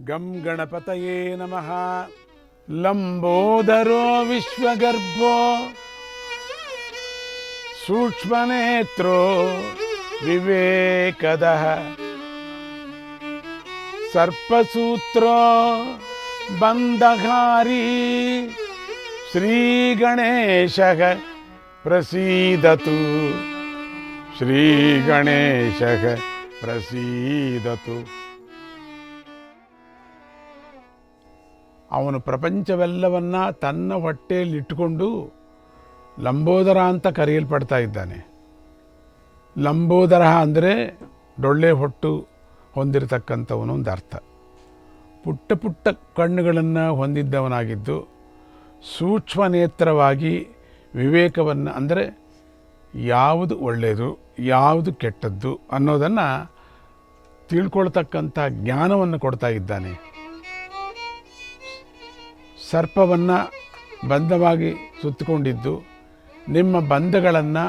गं गणपतये नमः। लम्बोदरो विश्वगर्भो सूक्ष्मनेत्रो विवेकदः। सर्पसूत्रो बन्दी श्रीगणेशः प्रसीदतु। श्रीगणेशः प्रसीदतु। ಅವನು ಪ್ರಪಂಚವೆಲ್ಲವನ್ನ ತನ್ನ ಹೊಟ್ಟೆಯಲ್ಲಿಟ್ಟುಕೊಂಡು ಲಂಬೋದರ ಅಂತ ಕರೆಯಲ್ಪಡ್ತಾ ಇದ್ದಾನೆ. ಲಂಬೋದರ ಅಂದರೆ ಡೊಳ್ಳೆ ಹೊಟ್ಟು ಹೊಂದಿರತಕ್ಕಂಥವನು ಒಂದು ಅರ್ಥ. ಪುಟ್ಟ ಪುಟ್ಟ ಕಣ್ಣುಗಳನ್ನು ಹೊಂದಿದ್ದವನಾಗಿದ್ದು ಸೂಕ್ಷ್ಮ ನೇತ್ರವಾಗಿ ವಿವೇಕವನ್ನು ಅಂದರೆ ಯಾವುದು ಒಳ್ಳೆಯದು, ಯಾವುದು ಕೆಟ್ಟದ್ದು ಅನ್ನೋದನ್ನು ತಿಳ್ಕೊಳ್ತಕ್ಕಂಥ ಜ್ಞಾನವನ್ನು ಕೊಡ್ತಾ ಇದ್ದಾನೆ. ಸರ್ಪವನ್ನು ಬಂಧವಾಗಿ ಸುತ್ತಿಕೊಂಡಿದ್ದು ನಿಮ್ಮ ಬಂಧಗಳನ್ನು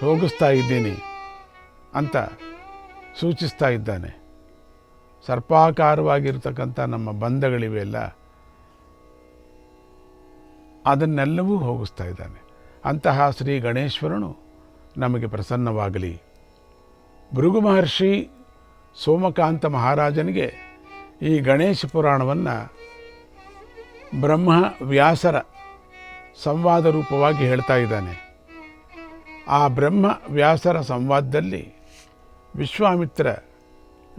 ಹೋಗಿಸ್ತಾ ಇದ್ದೀನಿ ಅಂತ ಸೂಚಿಸ್ತಾ ಇದ್ದಾನೆ. ಸರ್ಪಾಕಾರವಾಗಿರ್ತಕ್ಕಂಥ ನಮ್ಮ ಬಂಧಗಳಿವೆಲ್ಲ ಅದನ್ನೆಲ್ಲವೂ ಹೋಗಿಸ್ತಾ ಇದ್ದಾನೆ. ಅಂತಹ ಶ್ರೀ ಗಣೇಶ್ವರನು ನಮಗೆ ಪ್ರಸನ್ನವಾಗಲಿ. ಭೃಗು ಮಹರ್ಷಿ ಸೋಮಕಾಂತ ಮಹಾರಾಜನಿಗೆ ಈ ಗಣೇಶ ಪುರಾಣವನ್ನು ಬ್ರಹ್ಮ ವ್ಯಾಸರ ಸಂವಾದ ರೂಪವಾಗಿ ಹೇಳ್ತಾ ಇದ್ದಾನೆ. ಆ ಬ್ರಹ್ಮ ವ್ಯಾಸರ ಸಂವಾದದಲ್ಲಿ ವಿಶ್ವಾಮಿತ್ರ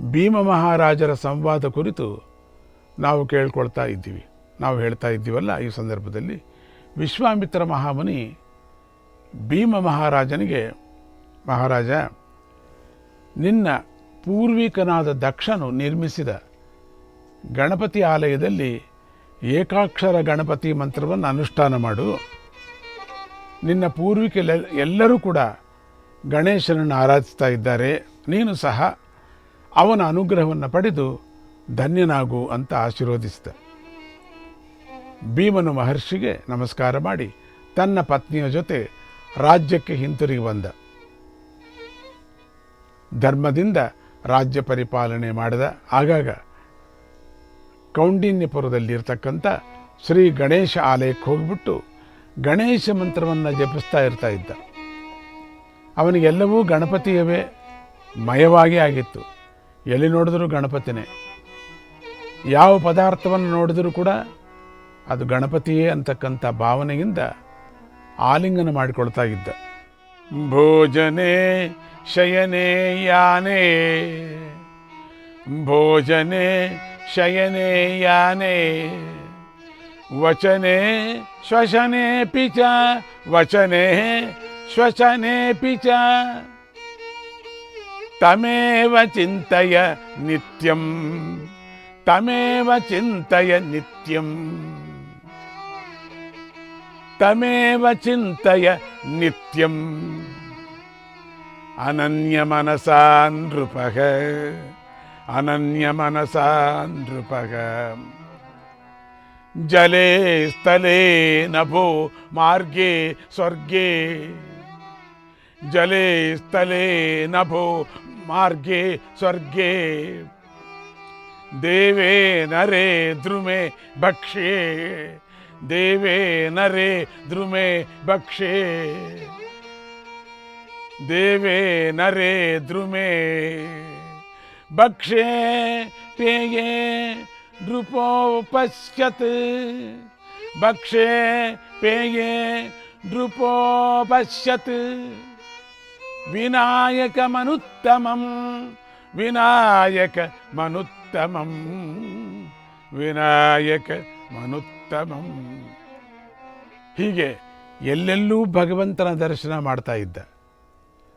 ಭೀಮ ಮಹಾರಾಜರ ಸಂವಾದ ಕುರಿತು ನಾವು ಕೇಳ್ಕೊಳ್ತಾ ಇದ್ದೀವಿ. ನಾವು ಹೇಳ್ತಾ ಇದ್ದೀವಲ್ಲ ಈ ಸಂದರ್ಭದಲ್ಲಿ ವಿಶ್ವಾಮಿತ್ರ ಮಹಾಮುನಿ ಭೀಮ ಮಹಾರಾಜನಿಗೆ, ಮಹಾರಾಜ, ನಿನ್ನ ಪೂರ್ವಿಕನಾದ ದಕ್ಷನು ನಿರ್ಮಿಸಿದ ಗಣಪತಿ ಆಲಯದಲ್ಲಿ ಏಕಾಕ್ಷರ ಗಣಪತಿ ಮಂತ್ರವನ್ನು ಅನುಷ್ಠಾನ ಮಾಡು. ನಿನ್ನ ಪೂರ್ವಿಕೆಲ್ಲ ಎಲ್ಲರೂ ಕೂಡ ಗಣೇಶನನ್ನು ಆರಾಧಿಸ್ತಾ ಇದ್ದಾರೆ. ನೀನು ಸಹ ಅವನ ಅನುಗ್ರಹವನ್ನು ಪಡೆದು ಧನ್ಯನಾಗು ಅಂತ ಆಶೀರ್ವದಿಸಿದ ಭೀಮನು ಮಹರ್ಷಿಗೆ ನಮಸ್ಕಾರ ಮಾಡಿ ತನ್ನ ಪತ್ನಿಯ ಜೊತೆ ರಾಜ್ಯಕ್ಕೆ ಹಿಂತಿರುಗಿ ಬಂದ. ಧರ್ಮದಿಂದ ರಾಜ್ಯ ಪರಿಪಾಲನೆ ಮಾಡಿದ. ಆಗಾಗ ಕೌಂಡಿನ್ಯಪುರದಲ್ಲಿರ್ತಕ್ಕಂಥ ಶ್ರೀ ಗಣೇಶ ಆಲಯಕ್ಕೆ ಹೋಗ್ಬಿಟ್ಟು ಗಣೇಶ ಮಂತ್ರವನ್ನು ಜಪಿಸ್ತಾ ಇರ್ತಾ ಇದ್ದ. ಅವನಿಗೆಲ್ಲವೂ ಗಣಪತಿಯವೇ ಮಯವಾಗಿ ಆಗಿತ್ತು. ಎಲ್ಲಿ ನೋಡಿದರೂ ಗಣಪತಿನೇ. ಯಾವ ಪದಾರ್ಥವನ್ನು ನೋಡಿದರೂ ಕೂಡ ಅದು ಗಣಪತಿಯೇ ಅಂತಕ್ಕಂಥ ಭಾವನೆಯಿಂದ ಆಲಿಂಗನ ಮಾಡಿಕೊಳ್ತಾ ಇದ್ದ. ಭೋಜನೆ ಶಯನೆ ಯಾನೆ भोजने शयने याने वचने श्वसनेऽपि च वचने श्वसनेऽपि च। तमेव चिन्तय नित्यं तमेव चिन्तय नित्यम् तमेव चिन्तय नित्यम् अनन्यमनसा नृपः। ಅನನ್ಯ ಮನಸ ನೃಪಗ. ಜಲೇ ಸ್ಥಲೇ ನಭೋ ಮಾರ್ಗೇ ಸ್ವರ್ಗೇ. ಜಲೇ ಸ್ಥಲೇ ನಭೋ ಮಾರ್ಗೇ ಸ್ವರ್ಗೇ. ದೇವೇ ನರೇ ದ್ರುಮೆ ಭಕ್ಷ್ಯೇ ದೇವೇ ನರೇ ದ್ರುಮೆ ಭಕ್ಷೇ. ದೇವೇ ನರೇ ಧ್ರುಮೆ ಭಕ್ಷೇ ಪೇಯೇ ನೃಪೋಪಶ್ಯತ್ ಭಕ್ಷೇ ಪೇಯೇ ನೃಪೋಪಶ್ಯತ್ ವಿನಾಯಕಮನುತ್ತಮಂ ವಿನಾಯಕ ಮನುತ್ತಮಂ ವಿನಾಯಕ ಮನುತ್ತಮಂ ಹೀಗೆ ಎಲ್ಲೆಲ್ಲೂ ಭಗವಂತನ ದರ್ಶನ ಮಾಡ್ತಾ ಇದ್ದ.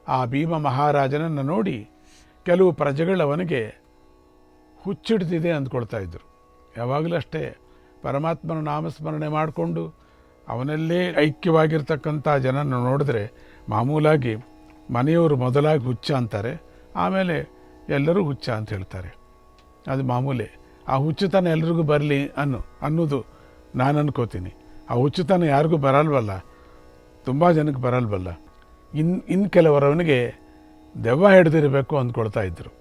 ಆ ಭೀಮ ಮಹಾರಾಜನನ್ನು ನೋಡಿ ಕೆಲವು ಪ್ರಜೆಗಳು ಅವನಿಗೆ ಹುಚ್ಚಿಡ್ತಿದೆ ಅಂದ್ಕೊಳ್ತಾ ಇದ್ದರು ಯಾವಾಗಲೂ ಅಷ್ಟೇ, ಪರಮಾತ್ಮನ ನಾಮಸ್ಮರಣೆ ಮಾಡಿಕೊಂಡು ಅವನಲ್ಲೇ ಐಕ್ಯವಾಗಿರ್ತಕ್ಕಂಥ ಜನನ ನೋಡಿದ್ರೆ ಮಾಮೂಲಾಗಿ ಮನೆಯವರು ಮೊದಲಾಗಿ ಹುಚ್ಚ ಅಂತಾರೆ, ಆಮೇಲೆ ಎಲ್ಲರೂ ಹುಚ್ಚ ಅಂತ ಹೇಳ್ತಾರೆ. ಅದು ಮಾಮೂಲಿ, ಆ ಹುಚ್ಚುತನ ಎಲ್ರಿಗೂ ಬರಲಿ ಅನ್ನು, ಅನ್ನೋದು ನಾನು ಅನ್ಕೋತೀನಿ. ಆ ಹುಚ್ಚುತನ ಯಾರಿಗೂ ಬರಲ್ವಲ್ಲ, ತುಂಬ ಜನಕ್ಕೆ ಬರಲ್ವಲ್ಲ. ಇನ್ನು ಇನ್ನು ಕೆಲವರವನಿಗೆ ದೆವ್ವ ಹಿಡಿದಿರಬೇಕು ಅಂದ್ಕೊಳ್ತಾ ಇದ್ದರು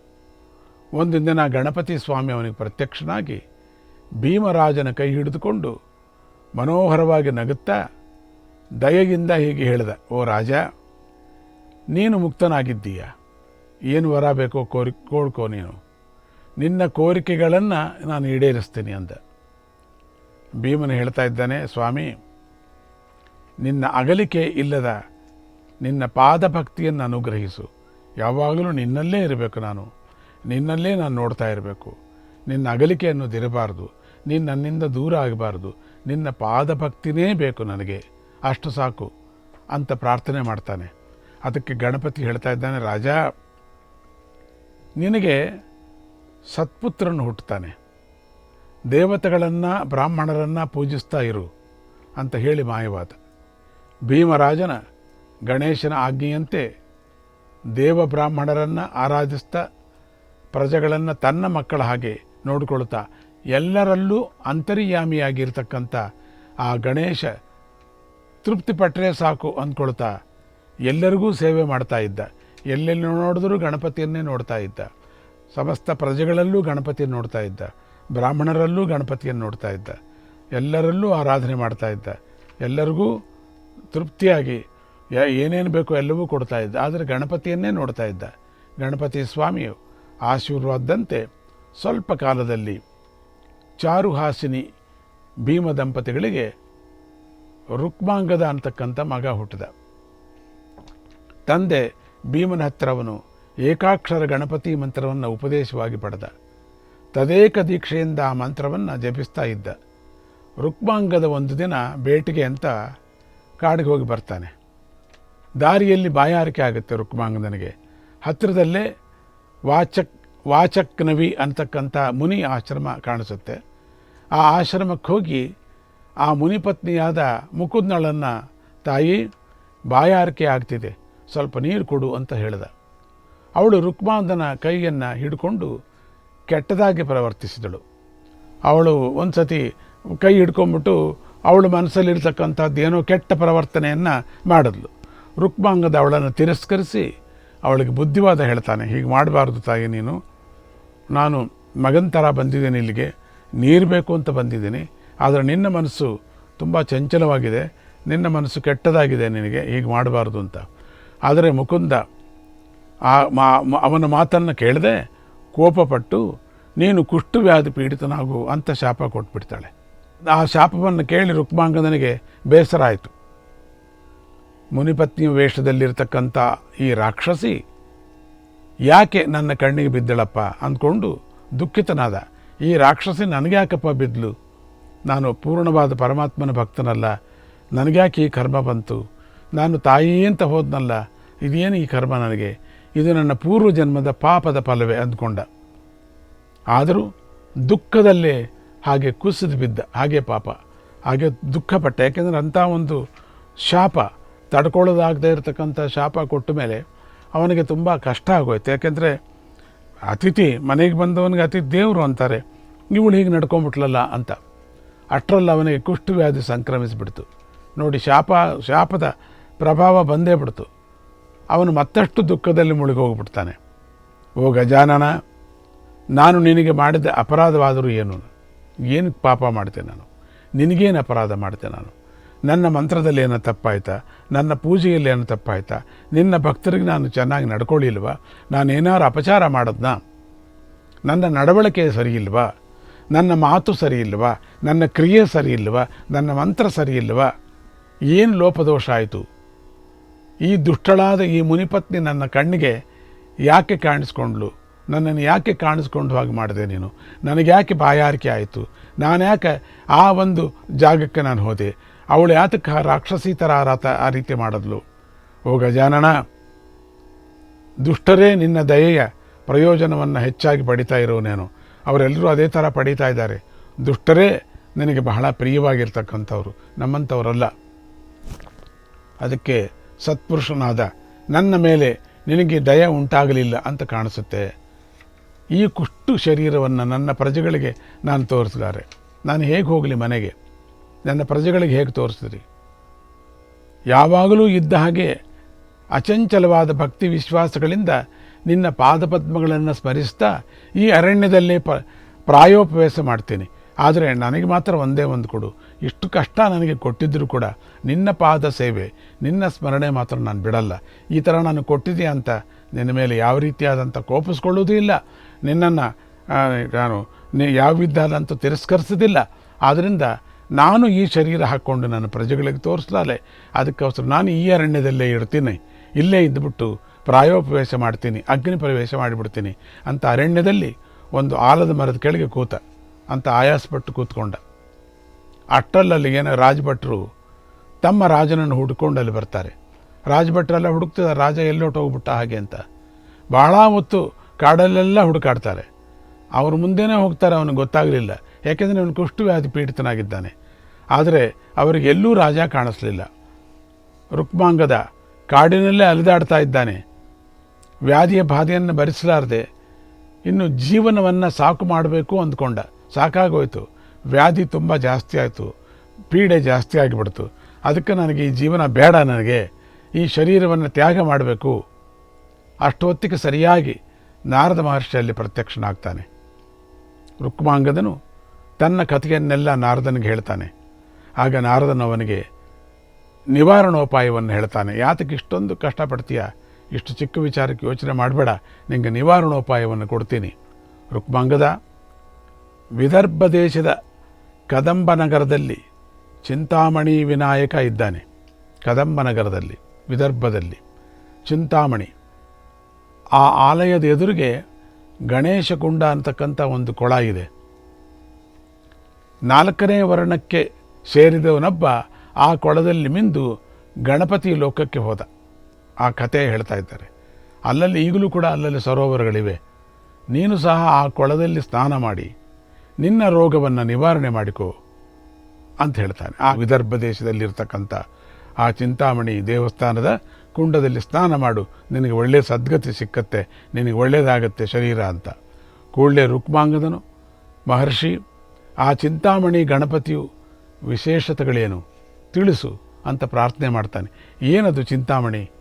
ಒಂದು ದಿನ ಗಣಪತಿ ಸ್ವಾಮಿ ಅವನಿಗೆ ಪ್ರತ್ಯಕ್ಷನಾಗಿ ಭೀಮರಾಜನ ಕೈ ಹಿಡಿದುಕೊಂಡು ಮನೋಹರವಾಗಿ ನಗುತ್ತಾ ದಯೆಯಿಂದ ಹೀಗೆ ಹೇಳಿದ, ಓ ರಾಜ, ನೀನು ಮುಕ್ತನಾಗಿದ್ದೀಯ? ಏನು ವರ ಬೇಕೋ ಕೋರಿ, ಕೋಳ್ಕೋ ನೀನು. ನಿನ್ನ ಕೋರಿಕೆಗಳನ್ನು ನಾನು ಈಡೇರಿಸ್ತೀನಿ ಅಂದ. ಭೀಮನ ಹೇಳ್ತಾ ಇದ್ದಾನೆ, ಸ್ವಾಮಿ, ನಿನ್ನ ಅಗಲಿಕೆ ಇಲ್ಲದ ನಿನ್ನ ಪಾದಭಕ್ತಿಯನ್ನು ಅನುಗ್ರಹಿಸು. ಯಾವಾಗಲೂ ನಿನ್ನಲ್ಲೇ ಇರಬೇಕು ನಾನು. ನಿನ್ನಲ್ಲೇ ನಾನು ನೋಡ್ತಾ ಇರಬೇಕು. ನಿನ್ನ ಅಗಲಿಕೆ ಅನ್ನೋದಿರಬಾರ್ದು ನೀನು ನನ್ನಿಂದ ದೂರ ಆಗಬಾರ್ದು. ನಿನ್ನ ಪಾದಭಕ್ತಿನೇ ಬೇಕು ನನಗೆ. ಅಷ್ಟು ಸಾಕು ಅಂತ ಪ್ರಾರ್ಥನೆ ಮಾಡ್ತಾನೆ. ಅದಕ್ಕೆ ಗಣಪತಿ ಹೇಳ್ತಾ ಇದ್ದಾನೆ, ರಾಜ, ನಿನಗೆ ಸತ್ಪುತ್ರನು ಹುಟ್ಟುತ್ತಾನೆ. ದೇವತೆಗಳನ್ನು, ಬ್ರಾಹ್ಮಣರನ್ನು ಪೂಜಿಸ್ತಾ ಇರು ಅಂತ ಹೇಳಿ ಮಾಯವಾದ. ಭೀಮರಾಜನ ಗಣೇಶನ ಆಜ್ಞೆಯಂತೆ ದೇವ ಬ್ರಾಹ್ಮಣರನ್ನು ಆರಾಧಿಸ್ತಾ ಪ್ರಜೆಗಳನ್ನು ತನ್ನ ಮಕ್ಕಳ ಹಾಗೆ ನೋಡಿಕೊಳ್ತಾ ಎಲ್ಲರಲ್ಲೂ ಅಂತರ್ಯಾಮಿಯಾಗಿರ್ತಕ್ಕಂಥ ಆ ಗಣೇಶ ತೃಪ್ತಿಪಟ್ಟರೆ ಸಾಕು ಅಂದ್ಕೊಳ್ತಾ ಎಲ್ಲರಿಗೂ ಸೇವೆ ಮಾಡ್ತಾ ಇದ್ದ. ಎಲ್ಲೆಲ್ಲಿ ನೋಡಿದ್ರೂ ಗಣಪತಿಯನ್ನೇ ನೋಡ್ತಾ ಇದ್ದ. ಸಮಸ್ತ ಪ್ರಜೆಗಳಲ್ಲೂ ಗಣಪತಿಯನ್ನು ನೋಡ್ತಾ ಇದ್ದ. ಬ್ರಾಹ್ಮಣರಲ್ಲೂ ಗಣಪತಿಯನ್ನು ನೋಡ್ತಾ ಇದ್ದ. ಎಲ್ಲರಲ್ಲೂ ಆರಾಧನೆ ಮಾಡ್ತಾ ಇದ್ದ. ಎಲ್ಲರಿಗೂ ತೃಪ್ತಿಯಾಗಿ ಯ- ಏನೇನು ಬೇಕೋ ಎಲ್ಲವೂ ಕೊಡ್ತಾ ಇದ್ದ. ಆದರೆ ಗಣಪತಿಯನ್ನೇ ನೋಡ್ತಾ ಇದ್ದ. ಗಣಪತಿ ಸ್ವಾಮಿಯು ಆಶೀರ್ವಾದಂತೆ ಸ್ವಲ್ಪ ಕಾಲದಲ್ಲಿ ಚಾರುಹಾಸಿನಿ ಭೀಮ ದಂಪತಿಗಳಿಗೆ ರುಕ್ಮಾಂಗದ ಅಂತಕ್ಕಂಥ ಮಗ ಹುಟ್ಟಿದ. ತಂದೆ ಭೀಮನ ಹತ್ತಿರವನು ಏಕಾಕ್ಷರ ಗಣಪತಿ ಮಂತ್ರವನ್ನು ಉಪದೇಶವಾಗಿ ಪಡೆದ. ತದೇಕ ದೀಕ್ಷೆಯಿಂದ ಆ ಮಂತ್ರವನ್ನು ಜಪಿಸ್ತಾ ಇದ್ದ. ರುಕ್ಮಾಂಗದ ಒಂದು ದಿನ ಬೇಟಿಗೆ ಅಂತ ಕಾಡಿಗೆ ಹೋಗಿ ಬರ್ತಾನೆ. ದಾರಿಯಲ್ಲಿ ಬಾಯಾರಿಕೆ ಆಗುತ್ತೆ ರುಕ್ಮಾಂಗದನಿಗೆ ಹತ್ತಿರದಲ್ಲೇ ವಾಚಕ್ ವಾಚಕ್ನವಿ ಅಂತಕ್ಕಂಥ ಮುನಿ ಆಶ್ರಮ ಕಾಣಿಸುತ್ತೆ. ಆ ಆಶ್ರಮಕ್ಕೆ ಹೋಗಿ ಆ ಮುನಿಪತ್ನಿಯಾದ ಮುಕುಂದಳನ್ನು ತಾಯಿ ಬಾಯಾರಿಕೆ ಆಗ್ತಿದೆ, ಸ್ವಲ್ಪ ನೀರು ಕೊಡು ಅಂತ ಹೇಳಿದ. ಅವಳು ರುಕ್ಮಾಂದನ ಕೈಯನ್ನು ಹಿಡ್ಕೊಂಡು ಕೆಟ್ಟದಾಗಿ ಪ್ರವರ್ತಿಸಿದಳು. ಅವಳು ಒಂದು ಸತಿ ಕೈ ಹಿಡ್ಕೊಂಬಿಟ್ಟು ಅವಳು ಮನಸ್ಸಲ್ಲಿರ್ತಕ್ಕಂಥದ್ದು ಏನೋ ಕೆಟ್ಟ ಪ್ರವರ್ತನೆಯನ್ನು ಮಾಡಿದ್ಲು. ರುಕ್ಮಾಂಗದ ಅವಳನ್ನು ತಿರಸ್ಕರಿಸಿ ಅವಳಿಗೆ ಬುದ್ಧಿವಾದ ಹೇಳ್ತಾನೆ, ಹೀಗೆ ಮಾಡಬಾರ್ದು ತಾಯಿ ನೀನು. ನಾನು ಮಗನ ಥರ ಬಂದಿದ್ದೇನೆ ಇಲ್ಲಿಗೆ, ನೀರು ಬೇಕು ಅಂತ ಬಂದಿದ್ದೀನಿ, ಆದರೆ ನಿನ್ನ ಮನಸ್ಸು ತುಂಬ ಚಂಚಲವಾಗಿದೆ, ನಿನ್ನ ಮನಸ್ಸು ಕೆಟ್ಟದಾಗಿದೆ ನಿನಗೆ, ಹೀಗೆ ಮಾಡಬಾರ್ದು ಅಂತ. ಆದರೆ ಮುಕುಂದ ಆ ಮಾ ಅವನ ಮಾತನ್ನು ಕೇಳದೆ ಕೋಪಪಟ್ಟು, ನೀನು ಕುಷ್ಠವ್ಯಾಧಿ ಪೀಡಿತನಾಗು ಅಂತ ಶಾಪ ಕೊಟ್ಬಿಡ್ತಾಳೆ. ಆ ಶಾಪವನ್ನು ಕೇಳಿ ರುಕ್ಮಾಂಗದನಿಗೆ ಬೇಸರ ಆಯಿತು. ಮುನಿಪತ್ನಿಯ ವೇಷದಲ್ಲಿರ್ತಕ್ಕಂಥ ಈ ರಾಕ್ಷಸಿ ಯಾಕೆ ನನ್ನ ಕಣ್ಣಿಗೆ ಬಿದ್ದಳಪ್ಪ ಅಂದ್ಕೊಂಡು ದುಃಖಿತನಾದ, ಈ ರಾಕ್ಷಸಿ ನನಗ್ಯಾಕಪ್ಪ ಬಿದ್ದಲು ನಾನು ಪೂರ್ಣವಾದ ಪರಮಾತ್ಮನ ಭಕ್ತನಲ್ಲ, ನನಗ್ಯಾಕೆ ಈ ಕರ್ಮ ಬಂತು? ನಾನು ತಾಯಿ ಅಂತ ಹೋದ್ನಲ್ಲ, ಇದೇನು ಈ ಕರ್ಮ ನನಗೆ? ಇದು ನನ್ನ ಪೂರ್ವ ಜನ್ಮದ ಪಾಪದ ಫಲವೇ ಅಂದ್ಕೊಂಡ. ಆದರೂ ದುಃಖದಲ್ಲೇ ಹಾಗೆ ಕುಸಿದು ಬಿದ್ದ, ಹಾಗೆ ಪಾಪ. ಹಾಗೆ ದುಃಖಪಟ್ಟೆ, ಯಾಕೆಂದರೆ ಅಂಥ ಒಂದು ಶಾಪ ತಡ್ಕೊಳ್ಳೋದಾಗದೇ ಇರತಕ್ಕಂಥ ಶಾಪ ಕೊಟ್ಟ ಮೇಲೆ ಅವನಿಗೆ ತುಂಬ ಕಷ್ಟ ಆಗೋಯ್ತು. ಯಾಕೆಂದರೆ ಅತಿಥಿ ಮನೆಗೆ ಬಂದವನಿಗೆ ಅತಿಥಿ ದೇವರು ಅಂತಾರೆ, ಇವಳು ಹೀಗೆ ನಡ್ಕೊಂಬಿಟ್ಲಲ್ಲ ಅಂತ. ಅಷ್ಟರಲ್ಲಿ ಅವನಿಗೆ ಕುಷ್ಠವ್ಯಾಧಿ ಸಂಕ್ರಮಿಸಿಬಿಡ್ತು. ನೋಡಿ, ಶಾಪ, ಶಾಪದ ಪ್ರಭಾವ ಬಂದೇ ಬಿಡ್ತು. ಅವನು ಮತ್ತಷ್ಟು ದುಃಖದಲ್ಲಿ ಮುಳುಗಿ ಹೋಗ್ಬಿಡ್ತಾನೆ. ಓ ಗಜಾನನ, ನಾನು ನಿನಗೆ ಮಾಡಿದ ಅಪರಾಧವಾದರೂ ಏನು? ಏನು ಪಾಪ ಮಾಡ್ತೆ ನಾನು? ನಿನಗೇನು ಅಪರಾಧ ಮಾಡ್ತೆ ನಾನು? ನನ್ನ ಮಂತ್ರದಲ್ಲಿ ಏನೋ ತಪ್ಪಾಯ್ತಾ? ನನ್ನ ಪೂಜೆಯಲ್ಲಿ ಏನೋ ತಪ್ಪಾಯ್ತಾ? ನಿನ್ನ ಭಕ್ತರಿಗೆ ನಾನು ಚೆನ್ನಾಗಿ ನಡ್ಕೊಳ್ಳಿಲ್ವಾ? ನಾನೇನಾರು ಅಪಚಾರ ಮಾಡದ್ನಾ? ನನ್ನ ನಡವಳಿಕೆ ಸರಿಯಿಲ್ವಾ? ನನ್ನ ಮಾತು ಸರಿಯಿಲ್ವಾ? ನನ್ನ ಕ್ರಿಯೆ ಸರಿಯಿಲ್ವಾ? ನನ್ನ ಮಂತ್ರ ಸರಿಯಿಲ್ವಾ? ಏನು ಲೋಪದೋಷ ಆಯಿತು? ಈ ದುಷ್ಟಳಾದ ಈ ಮುನಿಪತ್ನಿ ನನ್ನ ಕಣ್ಣಿಗೆ ಯಾಕೆ ಕಾಣಿಸ್ಕೊಂಡ್ಲು? ನನ್ನನ್ನು ಯಾಕೆ ಕಾಣಿಸ್ಕೊಂಡು ಹಾಗೆ ಮಾಡಿದೆ ನೀನು? ನನಗೆ ಯಾಕೆ ಬಾಯಾರಿಕೆ ಆಯಿತು? ನಾನು ಯಾಕೆ ಆ ಒಂದು ಜಾಗಕ್ಕೆ ನಾನು ಹೋದೆ? ಅವಳು ಯಾತಕ್ಕೆ ರಾಕ್ಷಸಿ ಥರ ಆ ಆ ರೀತಿ ಮಾಡಿದ್ಲು? ಓ ಗಜಾನನ, ದುಷ್ಟರೇ ನಿನ್ನ ದಯೆಯ ಪ್ರಯೋಜನವನ್ನು ಹೆಚ್ಚಾಗಿ ಪಡಿತಾ ಇರೋನೇನು ಅವರೆಲ್ಲರೂ ಅದೇ ಥರ ಪಡೀತಾ ಇದ್ದಾರೆ. ದುಷ್ಟರೇ ನಿನಗೆ ಬಹಳ ಪ್ರಿಯವಾಗಿರ್ತಕ್ಕಂಥವ್ರು. ನಮ್ಮಂಥವರಲ್ಲ. ಅದಕ್ಕೆ ಸತ್ಪುರುಷನಾದ, ನನ್ನ ಮೇಲೆ ನಿನಗೆ ದಯ ಉಂಟಾಗಲಿಲ್ಲ ಅಂತ ಕಾಣಿಸುತ್ತೆ. ಈ ಕುಷ್ಟು ಶರೀರವನ್ನು ನನ್ನ ಪ್ರಜೆಗಳಿಗೆ ನಾನು ತೋರಿಸಿದ್ದಾರೆ. ನಾನು ಹೇಗೆ ಹೋಗಲಿ ಮನೆಗೆ? ನನ್ನ ಪ್ರಜೆಗಳಿಗೆ ಹೇಗೆ ತೋರಿಸಿದ್ರಿ? ಯಾವಾಗಲೂ ಇದ್ದ ಹಾಗೆ ಅಚಂಚಲವಾದ ಭಕ್ತಿ ವಿಶ್ವಾಸಗಳಿಂದ ನಿನ್ನ ಪಾದಪದ್ಮಗಳನ್ನು ಸ್ಮರಿಸ್ತಾ ಈ ಅರಣ್ಯದಲ್ಲಿ ಪ, ಪ್ರಾಯೋಪವೇಶ ಮಾಡ್ತೀನಿ. ಆದರೆ ನನಗೆ ಮಾತ್ರ ಒಂದೇ ಒಂದು ಕೊಡು. ಇಷ್ಟು ಕಷ್ಟ ನನಗೆ ಕೊಟ್ಟಿದ್ದರೂ ಕೂಡ ನಿನ್ನ ಪಾದ ಸೇವೆ, ನಿನ್ನ ಸ್ಮರಣೆ ಮಾತ್ರ ನಾನು ಬಿಡಲ್ಲ. ಈ ಥರ ನಾನು ಕೊಟ್ಟಿದ್ದೀಯ ಅಂತ ನಿನ್ನ ಮೇಲೆ ಯಾವ ರೀತಿಯಾದಂಥ ಕೋಪಿಸ್ಕೊಳ್ಳೋದೂ ಇಲ್ಲ. ನಿನ್ನನ್ನು ನಾನು ಯಾವ ವಿಧಾದಂತೂ ತಿರಸ್ಕರಿಸೋದಿಲ್ಲ ಆದ್ದರಿಂದ ನಾನು ಈ ಶರೀರ ಹಾಕ್ಕೊಂಡು ನನ್ನ ಪ್ರಜೆಗಳಿಗೆ ತೋರಿಸ್ಲಾಲೆ ಅದಕ್ಕೋಸ್ಕರ ನಾನು ಈ ಅರಣ್ಯದಲ್ಲೇ ಇರ್ತೀನಿ. ಇಲ್ಲೇ ಇದ್ದುಬಿಟ್ಟು ಪ್ರಾಯೋಪವೇಶ ಮಾಡ್ತೀನಿ, ಅಗ್ನಿ ಪ್ರವೇಶ ಮಾಡಿಬಿಡ್ತೀನಿ ಅಂತ ಅರಣ್ಯದಲ್ಲಿ ಒಂದು ಆಲದ ಮರದ ಕೆಳಗೆ ಕೂತ, ಅಂತ ಆಯಾಸಪಟ್ಟು ಕೂತ್ಕೊಂಡ. ಅಟ್ಟಲ್ಲಲ್ಲಿ ಏನೋ ರಾಜಭಟ್ರು ತಮ್ಮ ರಾಜನನ್ನು ಹುಡ್ಕೊಂಡು ಅಲ್ಲಿ ಬರ್ತಾರೆ. ರಾಜಭಟ್ರೆಲ್ಲ ಹುಡುಕ್ತಿದ್ದಾರೆ, ರಾಜ ಎಲ್ಲೋಟೋಗ್ಬಿಟ್ಟ ಹಾಗೆ ಅಂತ. ಭಾಳ ಹೊತ್ತು ಕಾಡಲ್ಲೆಲ್ಲ ಹುಡುಕಾಡ್ತಾರೆ. ಅವ್ರ ಮುಂದೆನೇ ಹೋಗ್ತಾರೆ, ಅವನಿಗೆ ಗೊತ್ತಾಗಲಿಲ್ಲ. ಯಾಕೆಂದರೆ ಅವನು ಕುಷ್ಠವ್ಯಾಧಿ ಪೀಡಿತನಾಗಿದ್ದಾನೆ. ಆದರೆ ಅವರಿಗೆ ಎಲ್ಲೂ ರಾಜ ಕಾಣಿಸಲಿಲ್ಲ. ರುಕ್ಮಾಂಗದ ಕಾಡಿನಲ್ಲೇ ಅಲೆದಾಡ್ತಾ ಇದ್ದಾನೆ. ವ್ಯಾಧಿಯ ಬಾಧೆಯನ್ನು ಭರಿಸಲಾರದೆ ಇನ್ನು ಜೀವನವನ್ನು ಸಾಕು ಮಾಡಬೇಕು ಅಂದ್ಕೊಂಡ. ಸಾಕಾಗೋಯ್ತು. ವ್ಯಾಧಿ ತುಂಬ ಜಾಸ್ತಿ ಆಯಿತು. ಪೀಡೆ ಜಾಸ್ತಿ ಆಗಿಬಿಡ್ತು. ಅದಕ್ಕೆ ನನಗೆ ಈ ಜೀವನ ಬೇಡ ನನಗೆ. ಈ ಶರೀರವನ್ನು ತ್ಯಾಗ ಮಾಡಬೇಕು. ಅಷ್ಟೊತ್ತಿಗೆ ಸರಿಯಾಗಿ ನಾರದ ಮಹರ್ಷಿಯಲ್ಲಿ ಪ್ರತ್ಯಕ್ಷನಾಗ್ತಾನೆ. ರುಕ್ಮಾಂಗದನು ತನ್ನ ಕಥೆಯನ್ನೆಲ್ಲ ನಾರದನಿಗೆ ಹೇಳ್ತಾನೆ. ಆಗ ನಾರದನು ಅವನಿಗೆ, ನಿವಾರಣೋಪಾಯವನ್ನು ಹೇಳ್ತಾನೆ. ಯಾತಕ್ಕೆ ಇಷ್ಟೊಂದು ಕಷ್ಟಪಡ್ತೀಯ? ಇಷ್ಟು ಚಿಕ್ಕ ವಿಚಾರಕ್ಕೆ ಯೋಚನೆ ಮಾಡಬೇಡ. ನಿಮಗೆ ನಿವಾರಣೋಪಾಯವನ್ನು ಕೊಡ್ತೀನಿ. ರುಕ್ಮಾಂಗದ ವಿದರ್ಭ ದೇಶದ ಕದಂಬನಗರದಲ್ಲಿ ಚಿಂತಾಮಣಿ ವಿನಾಯಕ ಇದ್ದಾನೆ. ಕದಂಬನಗರದಲ್ಲಿ, ವಿದರ್ಭದಲ್ಲಿ ಚಿಂತಾಮಣಿ. ಆ ಆಲಯದ ಎದುರಿಗೆ ಗಣೇಶ ಕುಂಡ ಅಂತಕ್ಕಂಥ ಒಂದು ಕೊಳ ಇದೆ. ನಾಲ್ಕನೇ ವರ್ಣಕ್ಕೆ ಸೇರಿದವನೊಬ್ಬ ಆ ಕೊಳದಲ್ಲಿ ಮಿಂದು ಗಣಪತಿ ಲೋಕಕ್ಕೆ ಹೋದ. ಆ ಕಥೆ ಹೇಳ್ತಾ ಇದ್ದಾರೆ. ಅಲ್ಲಲ್ಲಿ ಈಗಲೂ ಕೂಡ ಅಲ್ಲಲ್ಲಿ ಸರೋವರಗಳಿವೆ. ನೀನು ಸಹ ಆ ಕೊಳದಲ್ಲಿ ಸ್ನಾನ ಮಾಡಿ, ನಿನ್ನ ರೋಗವನ್ನು ನಿವಾರಣೆ ಮಾಡಿಕೋ ಅಂತ ಹೇಳ್ತಾನೆ. ಆ ವಿದರ್ಭ ದೇಶದಲ್ಲಿರ್ತಕ್ಕಂಥ ಆ ಚಿಂತಾಮಣಿ ದೇವಸ್ಥಾನದ ಕುಂಡದಲ್ಲಿ ಸ್ನಾನ ಮಾಡು, ನಿನಗೆ ಒಳ್ಳೆಯ ಸದ್ಗತಿ ಸಿಕ್ಕತ್ತೆ, ನಿನಗೆ ಒಳ್ಳೆಯದಾಗತ್ತೆ ಶರೀರ ಅಂತ. ಕೂಡಲೇ ರುಕ್ಮಾಂಗದನು, ಮಹರ್ಷಿ ಆ ಚಿಂತಾಮಣಿ ಗಣಪತಿಯು ವಿಶೇಷತೆಗಳೇನು? ತಿಳಿಸು ಅಂತ ಪ್ರಾರ್ಥನೆ ಮಾಡ್ತಾನೆ. ಏನದು ಚಿಂತಾಮಣಿ?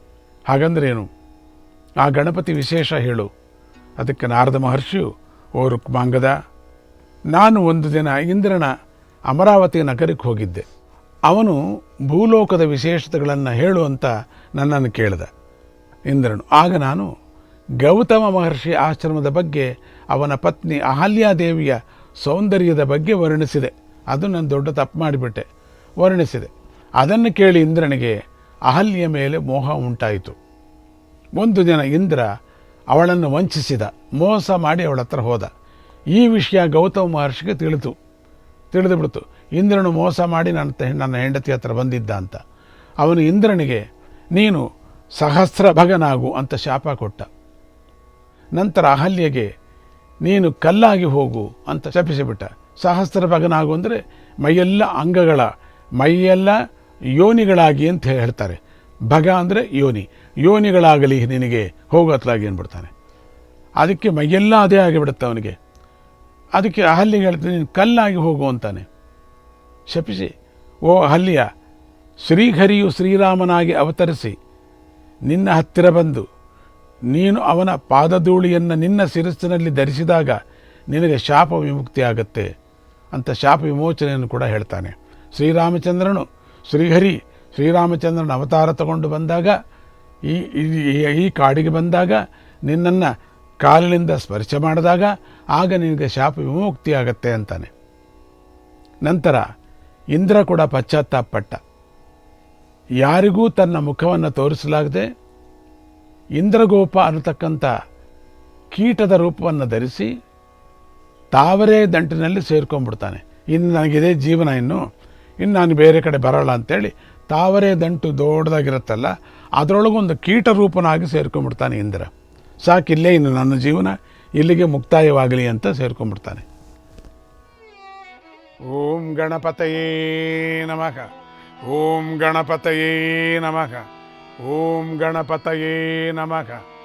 ಹಾಗಂದ್ರೇನು? ಆ ಗಣಪತಿ ವಿಶೇಷ ಹೇಳು. ಅದಕ್ಕೆ ನಾರದ ಮಹರ್ಷಿಯು, ಓ ರುಕ್ಮಾಂಗದ, ನಾನು ಒಂದು ದಿನ ಇಂದ್ರನ ಅಮರಾವತಿ ನಗರಕ್ಕೆ ಹೋಗಿದ್ದೆ. ಅವನು ಭೂಲೋಕದ ವಿಶೇಷತೆಗಳನ್ನು ಹೇಳು ಅಂತ ನನ್ನನ್ನು ಕೇಳಿದ. ಇಂದ್ರನು, ಆಗ ನಾನು ಗೌತಮ ಮಹರ್ಷಿ ಆಶ್ರಮದ ಬಗ್ಗೆ ಅವನ ಪತ್ನಿ ಅಹಲ್ಯಾದೇವಿಯ ಸೌಂದರ್ಯದ ಬಗ್ಗೆ ವರ್ಣಿಸಿದೆ. ಅದು ನಾನು ದೊಡ್ಡ ತಪ್ಪು ಮಾಡಿಬಿಟ್ಟೆ. ವರ್ಣಿಸಿದೆ. ಅದನ್ನು ಕೇಳಿ ಇಂದ್ರನಿಗೆ ಅಹಲ್ಯ ಮೇಲೆ ಮೋಹ ಉಂಟಾಯಿತು. ಒಂದು ದಿನ ಇಂದ್ರ ಅವಳನ್ನು ವಂಚಿಸಿದ. ಮೋಸ ಮಾಡಿ ಅವಳ ಹತ್ರ ಹೋದ. ಈ ವಿಷಯ ಗೌತಮ ಮಹರ್ಷಿಗೆ ತಿಳಿತು. ತಿಳಿದು ಬಿಡ್ತು ಇಂದ್ರನು ಮೋಸ ಮಾಡಿ ನನ್ನ ನನ್ನ ಹೆಂಡತಿ ಹತ್ರ ಬಂದಿದ್ದ ಅಂತ. ಅವನು ಇಂದ್ರನಿಗೆ, ನೀನು ಸಹಸ್ರ ಭಗನಾಗು ಅಂತ ಶಾಪ ಕೊಟ್ಟ. ನಂತರ ಅಹಲ್ಯೆಗೆ ನೀನು ಕಲ್ಲಾಗಿ ಹೋಗು ಅಂತ ಶಪಿಸಿಬಿಟ್ಟ. ಸಹಸ್ರ ಭಗನಾಗು ಅಂದರೆ ಮೈಯೆಲ್ಲ ಅಂಗಗಳ, ಮೈಯೆಲ್ಲ ಯೋನಿಗಳಾಗಿ ಅಂತ ಹೇಳ್ತಾರೆ. ಭಗ ಅಂದರೆ ಯೋನಿ. ಯೋನಿಗಳಾಗಲಿ ನಿನಗೆ ಹೋಗತ್ಲಾಗಿ ಅಂದ್ಬಿಡ್ತಾನೆ. ಅದಕ್ಕೆ ಮೈಯೆಲ್ಲ ಅದೇ ಆಗಿಬಿಡುತ್ತೆ ಅವನಿಗೆ. ಅದಕ್ಕೆ ಅಹಲ್ಲಿಗೆ ಹೇಳ್ತಾನೆ, ನೀನು ಕಲ್ಲಾಗಿ ಹೋಗು ಅಂತಾನೆ. ಶಪಿಸಿ, ಓ ಅಹಲ್ಯ ಶ್ರೀಹರಿಯು ಶ್ರೀರಾಮನಾಗಿ ಅವತರಿಸಿ, ನಿನ್ನ ಹತ್ತಿರ ಬಂದು ನೀನು ಅವನ ಪಾದಧೂಳಿಯನ್ನು ನಿನ್ನ ಶಿರಸ್ಸಿನಲ್ಲಿ ಧರಿಸಿದಾಗ ನಿನಗೆ ಶಾಪ ವಿಮುಕ್ತಿ ಆಗತ್ತೆ ಅಂತ ಶಾಪ ವಿಮೋಚನೆಯನ್ನು ಕೂಡ ಹೇಳ್ತಾನೆ. ಶ್ರೀರಾಮಚಂದ್ರನು ಶ್ರೀಹರಿ ಶ್ರೀರಾಮಚಂದ್ರನ ಅವತಾರ ತಗೊಂಡು ಬಂದಾಗ ಈ, ಈ- ಕಾಡಿಗೆ ಬಂದಾಗ ನಿನ್ನನ್ನು ಕಾಲಿನಿಂದ ಸ್ಪರ್ಶ ಮಾಡಿದಾಗ ಆಗ ನಿನಗೆ ಶಾಪ ವಿಮುಕ್ತಿ ಆಗತ್ತೆ ಅಂತಾನೆ. ನಂತರ ಇಂದ್ರ ಕೂಡ ಪಶ್ಚಾತ್ತಾಪಟ್ಟ ಯಾರಿಗೂ ತನ್ನ ಮುಖವನ್ನು ತೋರಿಸಲಾಗದೆ ಇಂದ್ರಗೋಪ ಅನ್ನತಕ್ಕಂಥ ಕೀಟದ ರೂಪವನ್ನು ಧರಿಸಿ ತಾವರೆ ದಂಟಿನಲ್ಲಿ ಸೇರ್ಕೊಂಡ್ಬಿಡ್ತಾನೆ. ಇನ್ನು ನನಗಿದೆ ಜೀವನ ಇನ್ನು. ಇನ್ನು ನಾನು ಬೇರೆ ಕಡೆ ಬರೋಲ್ಲ ಅಂತೇಳಿ ತಾವರೆ ದಂಟು ದೊಡ್ಡದಾಗಿರುತ್ತಲ್ಲ, ಅದರೊಳಗೊಂದು ಕೀಟ ರೂಪನಾಗಿ ಸೇರ್ಕೊಂಡ್ಬಿಡ್ತಾನೆ ಇಂದ್ರ. ಸಾಕಿಲ್ಲೇ ಇನ್ನು ನನ್ನ ಜೀವನ, ಇಲ್ಲಿಗೆ ಮುಕ್ತಾಯವಾಗಲಿ ಅಂತ ಸೇರ್ಕೊಂಡ್ಬಿಡ್ತಾನೆ. ಓಂ ಗಣಪತಯೇ ನಮಃ. ಓಂ ಗಣಪತಯೇ ನಮಃ. ಓಂ ಗಣಪತಯೇ ನಮಃ.